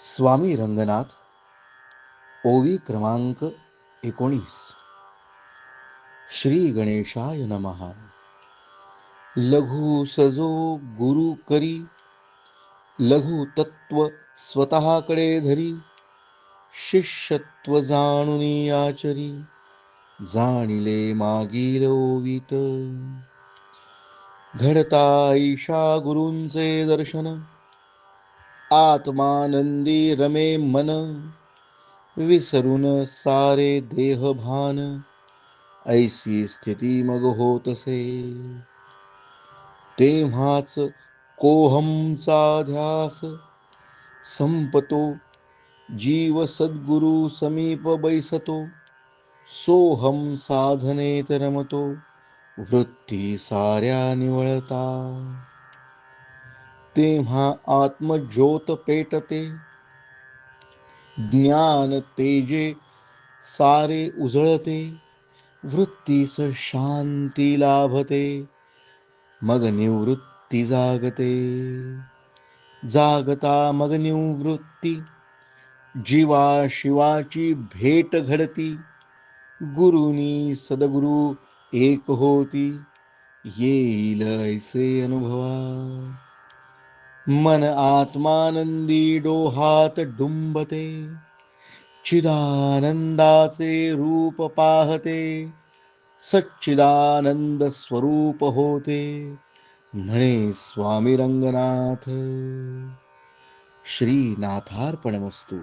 स्वामी रंगनाथ ओवी क्रमांक एकोणीस. श्री गणेशाय नमहा लघु सजो गुरु करी लघु तत्व स्वतःकडे धरी शिष्यत्व जाणुनी आचरी जाणिले मागील ओवीत. घडता ईशा गुरूंचे दर्शन आत्मानंदी रमे मन विसरून सारे देहभान ऐसी स्थिती मग होतसे. तेव्हाच कोहमचा ध्यास संपतो जीव सद्गुरु समीप बैसतो सोहम साधनेत रमतो वृत्ती साऱ्या निवळता. तेव्हा आत्मज्योत पेटते. ज्ञान तेजे सारे उजळते. वृत्तीस शांती लाभते. मग निवृत्ती जागते. जागता मग निवृत्ती. जीवा शिवाची भेट घडती. गुरुनी सदगुरु एक होती. येईल ऐसे अनुभवा. मन आत्मानंदी डोहात डुंबते. चिदानंदाचे रूप पाहते. सच्चिदानंद स्वरूप होते. म्हणे स्वामी रंगनाथ. श्रीनाथार्पणमस्तू.